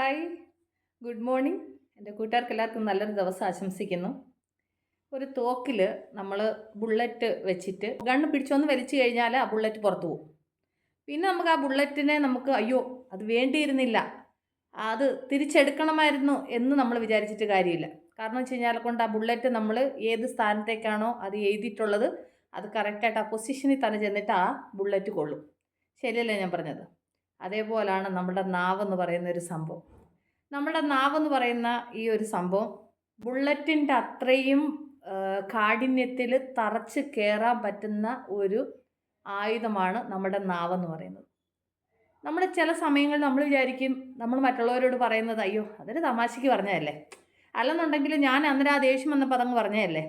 Hi good morning എന്റെ കൂട്ടുകാർക്ക് എല്ലാവർക്കും നല്ലൊരു ദിവസം ആശംസിക്കുന്നു. ഒരു തോക്കിൽ നമ്മൾ ബുള്ളറ്റ് വെച്ചിട്ട് ഗണ്ണ് പിടിച്ചൊന്ന് വലിച്ചു കഴിഞ്ഞാൽ ആ ബുള്ളറ്റ് പുറത്തു പോകും. പിന്നെ നമുക്ക് ആ ബുള്ളറ്റിനെ നമുക്ക് അയ്യോ അത് വേണ്ടിയിരുന്നില്ല. അത് തിരിച്ചെടുക്കണമായിരുന്നു എന്ന് നമ്മൾ വിചാരിച്ചിട്ട് കാര്യമില്ല. കാരണം വെച്ച് കഴിഞ്ഞാൽ കൊണ്ട് ആ ബുള്ളറ്റ് നമ്മൾ ഏത് സ്ഥാനത്തേക്കാണോ അത് എഴുതിയിട്ടുള്ളത് അത് കറക്റ്റായിട്ട് ആ പൊസിഷനിൽ തന്നെ ചെന്നിട്ട് ആ ബുള്ളറ്റ് കൊള്ളും. ശരിയല്ലേ ഞാൻ പറഞ്ഞത്? അതേപോലാണ് നമ്മുടെ നാവെന്ന് പറയുന്ന ഒരു സംഭവം. നമ്മുടെ നാവെന്ന് പറയുന്ന ഈ ഒരു സംഭവം ബുള്ളറ്റിന്റെ അത്രയും കാഠിന്യത്തിൽ തറച്ച് കയറാൻ പറ്റുന്ന ഒരു ആയുധമാണ് നമ്മുടെ നാവെന്ന് പറയുന്നത്. നമ്മൾ ചില സമയങ്ങളിൽ നമ്മൾ വിചാരിക്കും നമ്മൾ മറ്റുള്ളവരോട് പറയുന്നത് അയ്യോ അതൊരു തമാശയ്ക്ക് പറഞ്ഞതല്ലേ? അല്ലെന്നുണ്ടെങ്കിൽ ഞാൻ അന്നേരം ആ ദേഷ്യം വന്നപ്പോൾ അതങ്ങ് പറഞ്ഞതല്ലേ?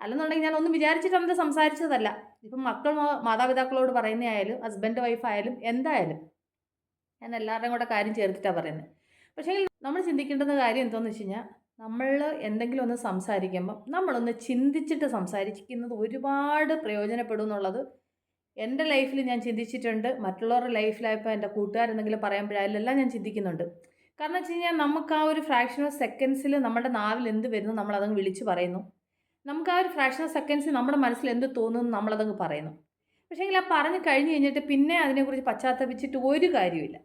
അല്ലെന്നുണ്ടെങ്കിൽ ഞാൻ ഒന്നും വിചാരിച്ചിട്ട് അന്നേരം സംസാരിച്ചതല്ല. ഇപ്പം മക്കൾ മാതാപിതാക്കളോട് പറയുന്നതായാലും ഹസ്ബൻഡ് വൈഫായാലും എന്തായാലും ഞാൻ എല്ലാവരുടെയും കൂടെ കാര്യം ചേർത്തിട്ടാണ് പറയുന്നത് പക്ഷേ നമ്മൾ ചിന്തിക്കേണ്ടുന്ന കാര്യം എന്തോന്ന് വെച്ച് കഴിഞ്ഞാൽ നമ്മൾ എന്തെങ്കിലും ഒന്ന് സംസാരിക്കുമ്പം നമ്മളൊന്ന് ചിന്തിച്ചിട്ട് സംസാരിക്കുന്നത് ഒരുപാട് പ്രയോജനപ്പെടും എന്നുള്ളത് എന്റെ ലൈഫിൽ ഞാൻ ചിന്തിച്ചിട്ടുണ്ട്. മറ്റുള്ളവരുടെ ലൈഫിലായപ്പോൾ എന്റെ കൂട്ടുകാരെന്തെങ്കിലും പറയുമ്പോഴായാലെല്ലാം ഞാൻ ചിന്തിക്കുന്നുണ്ട്. കാരണം വെച്ച് കഴിഞ്ഞാൽ നമുക്ക് ആ ഒരു ഫ്രാക്ഷൻ ഓഫ് സെക്കൻഡ്സിൽ നമ്മുടെ നാവിൽ എന്ത് വരുന്നു നമ്മളതങ്ങ് വിളിച്ച് പറയുന്നു. നമുക്ക് ആ ഒരു ഫ്രാക്ഷൻ ഓഫ് സെക്കൻഡ്സിൽ നമ്മുടെ മനസ്സിൽ എന്ത് തോന്നുന്നു നമ്മളതങ്ങ് പറയുന്നു. പക്ഷേങ്കിൽ ആ പറഞ്ഞു കഴിഞ്ഞ് കഴിഞ്ഞിട്ട് പിന്നെ അതിനെക്കുറിച്ച് പശ്ചാത്തപിച്ചിട്ട് ഒരു കാര്യമില്ല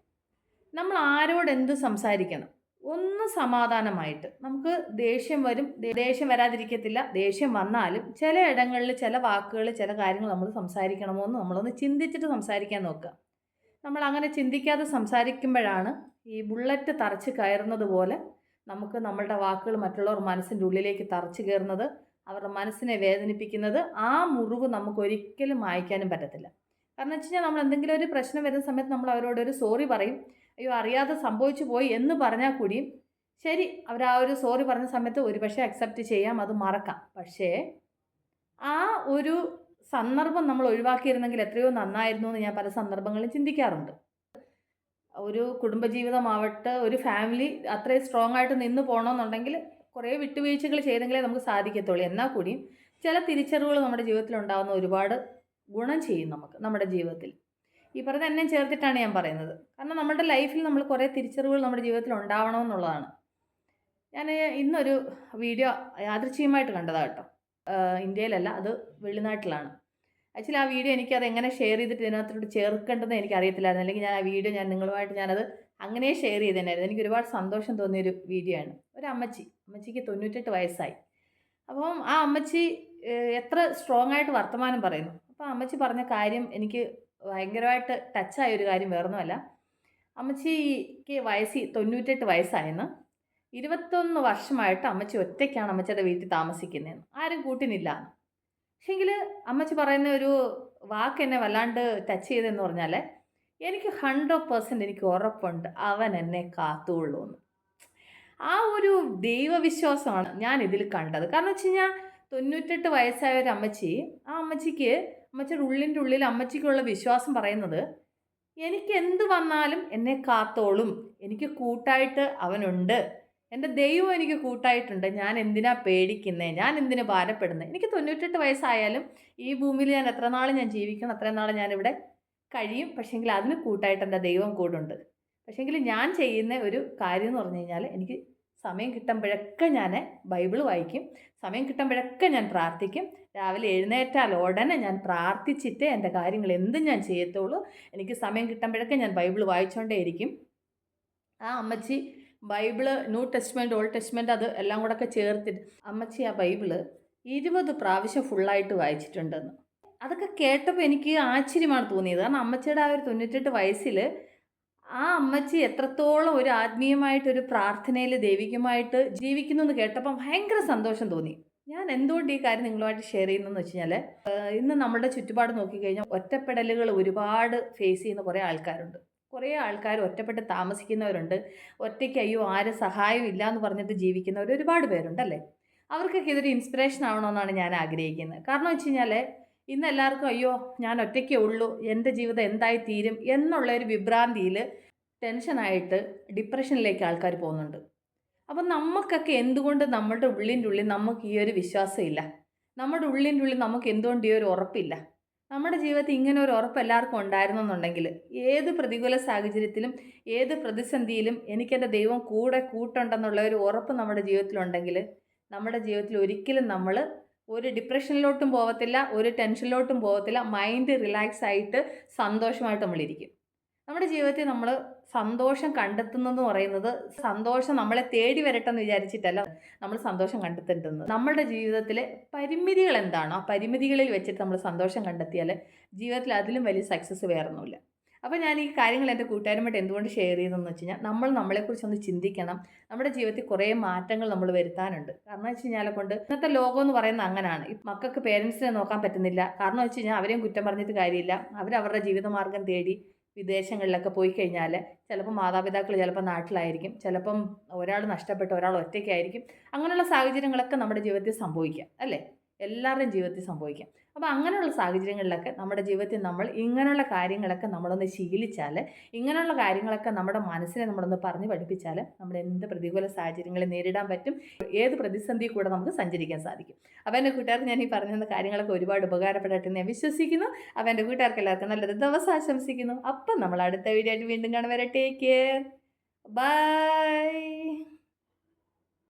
നമ്മൾ ആരോട് എന്ത് സംസാരിക്കണം? ഒന്ന് സമാധാനമായിട്ട്. നമുക്ക് ദേഷ്യം വരും. ദേഷ്യം വരാതിരിക്കത്തില്ല. ദേഷ്യം വന്നാലും ചില ഇടങ്ങളിൽ ചില വാക്കുകൾ ചില കാര്യങ്ങൾ നമ്മൾ സംസാരിക്കണമോ എന്ന് നമ്മളൊന്ന് ചിന്തിച്ചിട്ട് സംസാരിക്കാൻ നോക്കുക. നമ്മൾ അങ്ങനെ ചിന്തിക്കാതെ സംസാരിക്കുമ്പോഴാണ് ഈ ബുള്ളറ്റ് തറച്ച് കയറുന്നത് പോലെ നമുക്ക് നമ്മളുടെ വാക്കുകൾ മറ്റുള്ളവർ മനസ്സിന്റെ ഉള്ളിലേക്ക് തറച്ച് കയറുന്നത് അവരുടെ മനസ്സിനെ വേദനിപ്പിക്കുന്നത് ആ മുറിവ് നമുക്ക് ഒരിക്കലും മായ്ക്കാനും പറ്റത്തില്ല. കാരണം വെച്ച് കഴിഞ്ഞാൽ നമ്മൾ എന്തെങ്കിലും ഒരു പ്രശ്നം വരുന്ന സമയത്ത് നമ്മൾ അവരോട് ഒരു സോറി പറയും. അയ്യോ അറിയാതെ സംഭവിച്ചു പോയി എന്ന് പറഞ്ഞാൽ കൂടിയും ശരി അവർ ആ ഒരു സോറി പറഞ്ഞ സമയത്ത് ഒരു പക്ഷേ അക്സെപ്റ്റ് ചെയ്യാം അത് മറക്കാം. പക്ഷേ ആ ഒരു സന്ദർഭം നമ്മൾ ഒഴിവാക്കിയിരുന്നെങ്കിൽ എത്രയോ നന്നായിരുന്നു എന്ന് ഞാൻ പല സന്ദർഭങ്ങളും ചിന്തിക്കാറുണ്ട്. ഒരു കുടുംബജീവിതമാവട്ടെ ഒരു ഫാമിലി അത്രയും സ്ട്രോങ് ആയിട്ട് നിന്ന് പോകണമെന്നുണ്ടെങ്കിൽ കുറേ വിട്ടുവീഴ്ചകൾ ചെയ്തെങ്കിലേ നമുക്ക് സാധിക്കത്തുള്ളൂ. എന്നാൽ കൂടിയും ചില തിരിച്ചറിവുകൾ നമ്മുടെ ജീവിതത്തിൽ ഉണ്ടാകുന്ന ഒരുപാട് ഗുണം ചെയ്യും നമുക്ക് നമ്മുടെ ജീവിതത്തിൽ. ഈ പറഞ്ഞ എന്നെ ചേർത്തിട്ടാണ് ഞാൻ പറയുന്നത്. കാരണം നമ്മുടെ ലൈഫിൽ നമ്മൾ കുറേ തിരിച്ചറിവുകൾ നമ്മുടെ ജീവിതത്തിൽ ഉണ്ടാവണമെന്നുള്ളതാണ്. ഞാൻ ഇന്നൊരു വീഡിയോ യാദൃച്ഛികമായിട്ട് കണ്ടതാണ് കേട്ടോ. ഇന്ത്യയിലല്ല അത് വെളിനാട്ടിലാണ്. ആക്ച്വലി ആ വീഡിയോ എനിക്ക് അത് എങ്ങനെ ഷെയർ ചെയ്തിട്ട് ഇതിനകത്തോട് ചേർക്കേണ്ടതെന്ന് എനിക്ക് അറിയത്തില്ലായിരുന്നു അല്ലെങ്കിൽ ഞാൻ ആ വീഡിയോ ഞാൻ നിങ്ങളുമായിട്ട് ഞാനത് അങ്ങനെ ഷെയർ ചെയ്തേനായിരുന്നു. എനിക്ക് ഒരുപാട് സന്തോഷം തോന്നിയൊരു വീഡിയോ ആണ്. ഒരു അമ്മച്ചി. അമ്മച്ചിക്ക് തൊണ്ണൂറ്റെട്ട് വയസ്സായി. അപ്പം ആ അമ്മച്ചി എത്ര സ്ട്രോങ് ആയിട്ട് വർത്തമാനം പറയുന്നു. അപ്പോൾ അമ്മച്ചി പറഞ്ഞ കാര്യം എനിക്ക് ഭയങ്കരമായിട്ട് ടച്ചായ ഒരു കാര്യം വേറൊന്നുമല്ല. അമ്മച്ചിക്ക് വയസ്സ് തൊണ്ണൂറ്റെട്ട് വയസ്സായെന്ന്. ഇരുപത്തൊന്ന് വർഷമായിട്ട് അമ്മച്ചി ഒറ്റയ്ക്കാണ് അമ്മച്ചിയുടെ വീട്ടിൽ താമസിക്കുന്നതെന്ന്. ആരും കൂട്ടിനില്ല പക്ഷേങ്കിൽ അമ്മച്ചി പറയുന്ന ഒരു വാക്ക് എന്നെ വല്ലാണ്ട് ടച്ച് ചെയ്തെന്ന് പറഞ്ഞാൽ എനിക്ക് ഹൺഡ്രഡ് പേഴ്സന്റ് എനിക്ക് ഉറപ്പുണ്ട് അവൻ എന്നെ കാത്തുകൊള്ളൂ എന്ന് ആ ഒരു ദൈവവിശ്വാസമാണ് ഞാൻ ഇതിൽ കണ്ടത്. കാരണം വെച്ച് കഴിഞ്ഞാൽ തൊണ്ണൂറ്റെട്ട് വയസ്സായ ഒരു അമ്മച്ചി ആ അമ്മച്ചിക്ക് അമ്മച്ചിയുടെ ഉള്ളിന്റെ ഉള്ളിൽ അമ്മച്ചിക്കുള്ള വിശ്വാസം പറയുന്നത് എനിക്ക് എന്ത് വന്നാലും എന്നെ കാത്തോളും. എനിക്ക് കൂട്ടായിട്ട് അവനുണ്ട്. എന്റെ ദൈവം എനിക്ക് കൂട്ടായിട്ടുണ്ട്. ഞാൻ എന്തിനാ പേടിക്കുന്നത് ഞാൻ എന്തിനാ ഭാരപ്പെടുന്നത് എനിക്ക് തൊണ്ണൂറ്റെട്ട് വയസ്സായാലും ഈ ഭൂമിയിൽ ഞാൻ എത്ര നാൾ ഞാൻ ജീവിക്കണം അത്രയും നാൾ ഞാനിവിടെ കഴിയും. പക്ഷേങ്കിൽ അതിന് കൂട്ടായിട്ട് എന്റെ ദൈവം കൂടുണ്ട്. പക്ഷേങ്കിൽ ഞാൻ ചെയ്യുന്ന ഒരു കാര്യം എന്ന് പറഞ്ഞു കഴിഞ്ഞാൽ എനിക്ക് സമയം കിട്ടുമ്പോഴൊക്കെ ഞാൻ ബൈബിൾ വായിക്കും. സമയം കിട്ടുമ്പോഴൊക്കെ ഞാൻ പ്രാർത്ഥിക്കും. രാവിലെ എഴുന്നേറ്റാൽ ഉടനെ ഞാൻ പ്രാർത്ഥിച്ചിട്ട് എന്റെ കാര്യങ്ങൾ എന്തും ഞാൻ ചെയ്യത്തുള്ളൂ. എനിക്ക് സമയം കിട്ടുമ്പോഴൊക്കെ ഞാൻ ബൈബിൾ വായിച്ചുകൊണ്ടേയിരിക്കും ആ അമ്മച്ചി Bible new testament old testament അത് എല്ലാം കൂടെ ഒക്കെ ചേർത്തിട്ട് അമ്മച്ചി ആ ബൈബിൾ ഇരുപത് പ്രാവശ്യം ഫുള്ളായിട്ട് വായിച്ചിട്ടുണ്ടെന്ന്. അതൊക്കെ കേട്ടപ്പോൾ എനിക്ക് ആശ്ചര്യമാണ് തോന്നിയത്. കാരണം അമ്മച്ചിയുടെ ആ ഒരു തൊണ്ണൂറ്റെട്ട് വയസ്സിൽ ആ അമ്മച്ചി എത്രത്തോളം ഒരു ആത്മീയമായിട്ടൊരു പ്രാർത്ഥനയിൽ ദൈവികമായിട്ട് ജീവിക്കുന്നു എന്ന് കേട്ടപ്പം ഭയങ്കര സന്തോഷം തോന്നി. ഞാൻ എന്തുകൊണ്ട് ഈ കാര്യം നിങ്ങളുമായിട്ട് ഷെയർ ചെയ്യുന്നതെന്ന് വെച്ച് കഴിഞ്ഞാൽ ഇന്ന് നമ്മുടെ ചുറ്റുപാട് നോക്കിക്കഴിഞ്ഞാൽ ഒറ്റപ്പെടലുകൾ ഒരുപാട് ഫേസ് ചെയ്യുന്ന കുറേ ആൾക്കാരുണ്ട്. കുറേ ആൾക്കാർ ഒറ്റപ്പെട്ട് താമസിക്കുന്നവരുണ്ട്. ഒറ്റയ്ക്ക് അയ്യോ ആരും സഹായം ഇല്ല എന്ന് പറഞ്ഞിട്ട് ജീവിക്കുന്നവർ ഒരുപാട് പേരുണ്ടല്ലേ അവർക്കൊക്കെ ഇതൊരു ഇൻസ്പിറേഷൻ ആവണമെന്നാണ് ഞാൻ ആഗ്രഹിക്കുന്നത്. കാരണം വെച്ച് കഴിഞ്ഞാൽ ഇന്ന് എല്ലാവർക്കും അയ്യോ ഞാൻ ഒറ്റയ്ക്കേ ഉള്ളൂ എന്റെ ജീവിതം എന്തായി തീരും എന്നുള്ള ഒരു വിഭ്രാന്തിയിൽ ടെൻഷനായിട്ട് ഡിപ്രഷനിലേക്ക് ആൾക്കാർ പോകുന്നുണ്ട്. അപ്പം നമുക്കൊക്കെ എന്തുകൊണ്ട് നമ്മുടെ ഉള്ളിന്റെ ഉള്ളിൽ നമുക്ക് ഈ ഒരു വിശ്വാസമില്ല നമ്മുടെ ഉള്ളിന്റെ ഉള്ളിൽ നമുക്ക് എന്തുകൊണ്ട് ഈ ഒരു ഉറപ്പില്ല? നമ്മുടെ ജീവിതത്തിൽ ഇങ്ങനെ ഒരു ഉറപ്പ് എല്ലാവർക്കും ഉണ്ടായിരുന്നെന്നുണ്ടെങ്കിൽ ഏത് പ്രതികൂല സാഹചര്യത്തിലും ഏത് പ്രതിസന്ധിയിലും എനിക്കെന്റെ ദൈവം കൂടെ കൂട്ടുണ്ടെന്നുള്ള ഒരു ഉറപ്പ് നമ്മുടെ ജീവിതത്തിലുണ്ടെങ്കിൽ നമ്മുടെ ജീവിതത്തിൽ ഒരിക്കലും നമ്മൾ ഒരു ഡിപ്രഷനിലോട്ടും പോകത്തില്ല ഒരു ടെൻഷനിലോട്ടും പോകത്തില്ല മൈൻഡ് റിലാക്സ് ആയിട്ട് സന്തോഷമായിട്ട് നമ്മളിരിക്കും നമ്മുടെ ജീവിതത്തിൽ നമ്മൾ സന്തോഷം കണ്ടെത്തുന്നതെന്ന് പറയുന്നത് സന്തോഷം നമ്മളെ തേടി വരട്ടെ എന്ന് വിചാരിച്ചിട്ടല്ല നമ്മൾ സന്തോഷം കണ്ടെത്തേണ്ടത്. നമ്മുടെ ജീവിതത്തിലെ പരിമിതികൾ എന്താണോ? ആ പരിമിതികളിൽ വെച്ചിട്ട് നമ്മൾ സന്തോഷം കണ്ടെത്തിയാൽ ജീവിതത്തിൽ അതിലും വലിയ സക്സസ് വേറൊന്നുമില്ല. അപ്പോൾ ഞാൻ ഈ കാര്യങ്ങൾ എന്റെ കൂട്ടുകാരുമായിട്ട് എന്തുകൊണ്ട് ഷെയർ ചെയ്തതെന്ന് വെച്ച് കഴിഞ്ഞാൽ നമ്മൾ നമ്മളെക്കുറിച്ച് ഒന്ന് ചിന്തിക്കണം. നമ്മുടെ ജീവിതത്തിൽ കുറേ മാറ്റങ്ങൾ നമ്മൾ വരുത്താനുണ്ട്. കാരണം വെച്ച് കഴിഞ്ഞാൽ കൊണ്ട് ഇന്നത്തെ ലോകം എന്ന് പറയുന്നത് അങ്ങനെയാണ് ഈ മക്കൾക്ക് പേരൻസിനെ നോക്കാൻ പറ്റുന്നില്ല. കാരണം വെച്ച് കഴിഞ്ഞാൽ അവരെയും കുറ്റം പറഞ്ഞിട്ട് കാര്യമില്ല. അവരവരുടെ ജീവിതമാർഗം തേടി വിദേശങ്ങളിലൊക്കെ പോയി കഴിഞ്ഞാൽ ചിലപ്പോൾ മാതാപിതാക്കൾ ചിലപ്പോൾ നാട്ടിലായിരിക്കും. ചിലപ്പം ഒരാൾ നഷ്ടപ്പെട്ട് ഒരാൾ ഒറ്റയ്ക്കായിരിക്കും. അങ്ങനെയുള്ള സാഹചര്യങ്ങളൊക്കെ നമ്മുടെ ജീവിതത്തിൽ സംഭവിക്കാം. അല്ലേ? എല്ലാവരുടെയും ജീവിതത്തിൽ സംഭവിക്കാം. അപ്പോൾ അങ്ങനെയുള്ള സാഹചര്യങ്ങളിലൊക്കെ നമ്മുടെ ജീവിതത്തിൽ നമ്മൾ ഇങ്ങനെയുള്ള കാര്യങ്ങളൊക്കെ നമ്മളൊന്ന് ശീലിച്ചാൽ ഇങ്ങനെയുള്ള കാര്യങ്ങളൊക്കെ നമ്മുടെ മനസ്സിനെ നമ്മളൊന്ന് പറഞ്ഞു പഠിപ്പിച്ചാൽ നമ്മൾ എന്ത് പ്രതികൂല സാഹചര്യങ്ങളെ നേരിടാൻ പറ്റും ഏത് പ്രതിസന്ധി കൂടെ നമുക്ക് സഞ്ചരിക്കാൻ സാധിക്കും. അപ്പോൾ എന്റെ കൂട്ടുകാർക്ക് ഞാൻ ഈ പറഞ്ഞ കാര്യങ്ങളൊക്കെ ഒരുപാട് ഉപകാരപ്പെടട്ടെ ഞാൻ വിശ്വസിക്കുന്നു. അപ്പോൾ എന്റെ കൂട്ടുകാർക്ക് എല്ലാവർക്കും നല്ലൊരു ദിവസം ആശംസിക്കുന്നു. അപ്പം നമ്മൾ അടുത്ത വീഡിയോ ആയിട്ട് വീണ്ടും കാണുവരെ ടേക്ക് കെയർ. ബൈ.